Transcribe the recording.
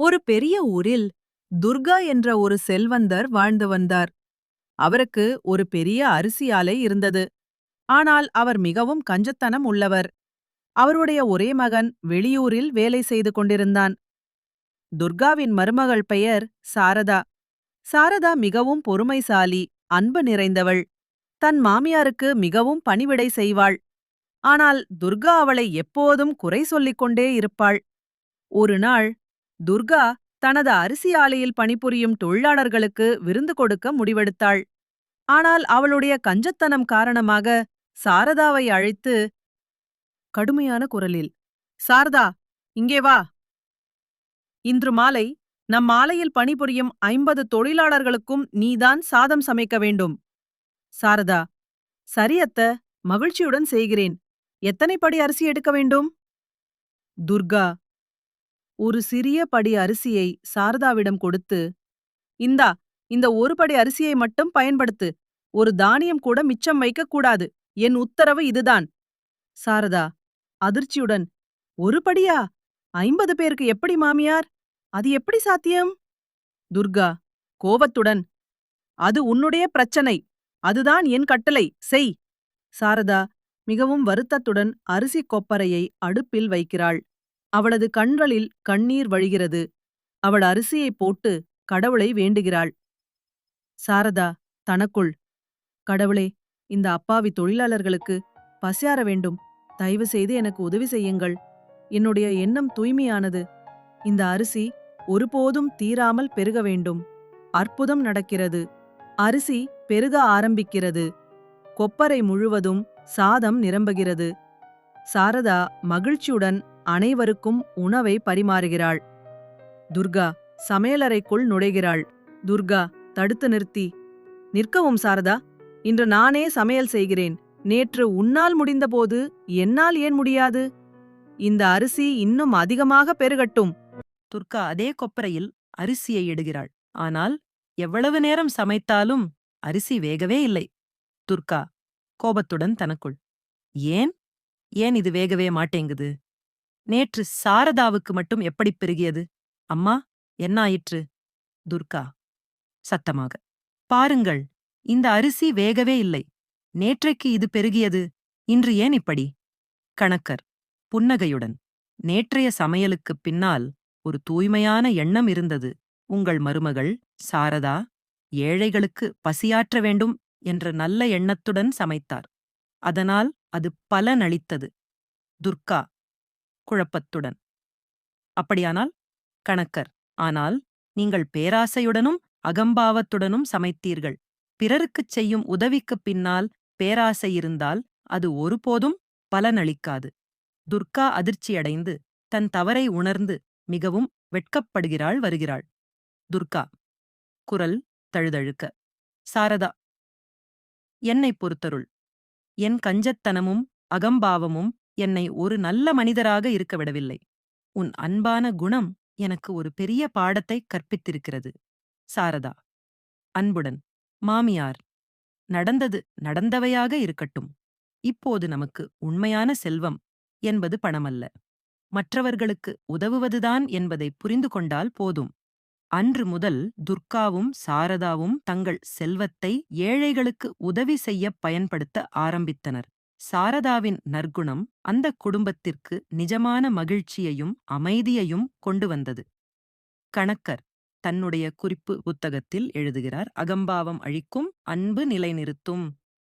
ஒரு பெரிய ஊரில் துர்கா என்ற ஒரு செல்வந்தர் வாழ்ந்து வந்தார். அவருக்கு ஒரு பெரிய அரிசி ஆலை இருந்தது. ஆனால் அவர் மிகவும் கஞ்சத்தனம் உள்ளவர். அவருடைய ஒரே மகன் வெளியூரில் வேலை செய்து கொண்டிருந்தான். துர்காவின் மருமகள் பெயர் சாரதா. சாரதா மிகவும் பொறுமைசாலி அன்பு நிறைந்தவள். தன் மாமியாருக்கு மிகவும் பணிவிடை செய்வாள். ஆனால் துர்கா அவளை எப்போதும் குறை சொல்லிக் கொண்டே இருப்பாள். ஒரு நாள் துர்கா தனது அரிசி ஆலையில் பணிபுரியும் தொழிலாளர்களுக்கு விருந்து கொடுக்க முடிவெடுத்தாள். ஆனால் அவளுடைய கஞ்சத்தனம் காரணமாக சாரதாவை அழைத்து கடுமையான குரலில் சாரதா இங்கே வா. இன்று மாலை நம் ஆலையில் பணிபுரியும் ஐம்பது தொழிலாளர்களுக்கும் நீதான் சாதம் சமைக்க வேண்டும். சாரதா சரியத்த மகிழ்ச்சியுடன் செய்கிறேன். எத்தனை படி அரிசி எடுக்க வேண்டும்? துர்கா ஒரு சிறிய படி அரிசியை சாரதாவிடம் கொடுத்து இந்தா இந்த ஒரு படி அரிசியை மட்டும் பயன்படுத்து. ஒரு தானியம் கூட மிச்சம் வைக்கக் கூடாது. என் உத்தரவு இதுதான். சாரதா அதிர்ச்சியுடன் ஒரு படியா? ஐம்பது பேருக்கு எப்படி மாமியார்? அது எப்படி சாத்தியம்? துர்கா கோபத்துடன் அது உன்னுடைய பிரச்சனை. அதுதான் என் கட்டளை. செய். சாரதா மிகவும் வருத்தத்துடன் அரிசி கொப்பரையை அடுப்பில் வைக்கிறாள். அவளது கண்களில் கண்ணீர் வழிகிறது. அவள் அரிசியை போட்டு கடவுளை வேண்டுகிறாள். சாரதா தனக்குள். கடவுளே இந்த அப்பாவி தொழிலாளர்களுக்கு பசியார வேண்டும். தயவு செய்து எனக்கு உதவி செய்யுங்கள். என்னுடைய எண்ணம் தூய்மையானது. இந்த அரிசி ஒருபோதும் தீராமல் பெருக வேண்டும். அற்புதம் நடக்கிறது. அரிசி பெருக ஆரம்பிக்கிறது. கொப்பரை முழுவதும் சாதம் நிரம்புகிறது. சாரதா மகிழ்ச்சியுடன் அனைவருக்கும் உணவை பரிமாறுகிறாள். துர்கா சமையலறைக்குள் நுழைகிறாள். துர்கா தடுத்து நிறுத்தி. நிற்கவும் சாரதா. இன்று நானே சமையல் செய்கிறேன். நேற்று உன்னால் முடிந்தபோது என்னால் ஏன் முடியாது? இந்த அரிசி இன்னும் அதிகமாக பெருகட்டும். துர்கா அதே கொப்பரையில் அரிசியை இடுகிறாள் ஆனால் எவ்வளவு நேரம் சமைத்தாலும் அரிசி வேகவே இல்லை. துர்கா கோபத்துடன் தனக்குள். ஏன்? ஏன் இது வேகவே மாட்டேங்குது? நேற்று சாரதாவுக்கு மட்டும் எப்படி பெருகியது? அம்மா என்ன ஆயிற்று? துர்கா சத்தமாக பாருங்கள் இந்த அரிசி வேகவே இல்லை. நேற்றைக்கு இது பெருகியது இன்று ஏன் இப்படி? கணக்கர் புன்னகையுடன் நேற்றைய சமையலுக்குப் பின்னால் ஒரு தூய்மையான எண்ணம் இருந்தது. உங்கள் மருமகள் சாரதா ஏழைகளுக்கு பசியாற்ற வேண்டும் என்ற நல்ல எண்ணத்துடன் சமைத்தார். அதனால் அது பலனளித்தது. துர்கா குழப்பத்துடன். அப்படியானால் கணக்கர் ஆனால் நீங்கள் பேராசையுடனும் அகம்பாவத்துடனும் சமைத்தீர்கள். பிறருக்குச் செய்யும் உதவிக்குப் பின்னால் பேராசை இருந்தால் அது ஒருபோதும் பலனளிக்காது. துர்கா அதிர்ச்சியடைந்து தன் தவறை உணர்ந்து மிகவும் வெட்கப்படுகிறாள் வருகிறாள். துர்கா குரல் தழுதழுக்க. சாரதா என்னை பொறுத்தருள். என் கஞ்சத்தனமும் அகம்பாவமும் என்னை ஒரு நல்ல மனிதராக இருக்க விடவில்லை. உன் அன்பான குணம் எனக்கு ஒரு பெரிய பாடத்தை கற்பித்திருக்கிறது. சாரதா. அன்புடன் மாமியார். நடந்தது நடந்தவையாக இருக்கட்டும். இப்போது நமக்கு உண்மையான செல்வம் என்பது பணமல்ல. மற்றவர்களுக்கு உதவுவதுதான் என்பதை புரிந்து கொண்டால் போதும். அன்று முதல் துர்காவும் சாரதாவும் தங்கள் செல்வத்தை ஏழைகளுக்கு உதவி செய்ய பயன்படுத்த ஆரம்பித்தனர். சாரதாவின் நற்குணம் அந்த குடும்பத்திற்கு நிஜமான மகிழ்ச்சியையும் அமைதியையும் கொண்டு வந்தது. கணக்கர் தன்னுடைய குறிப்பு புத்தகத்தில் எழுதுகிறார் அகம்பாவம் அழிக்கும் அன்பு நிலைநிறுத்தும்.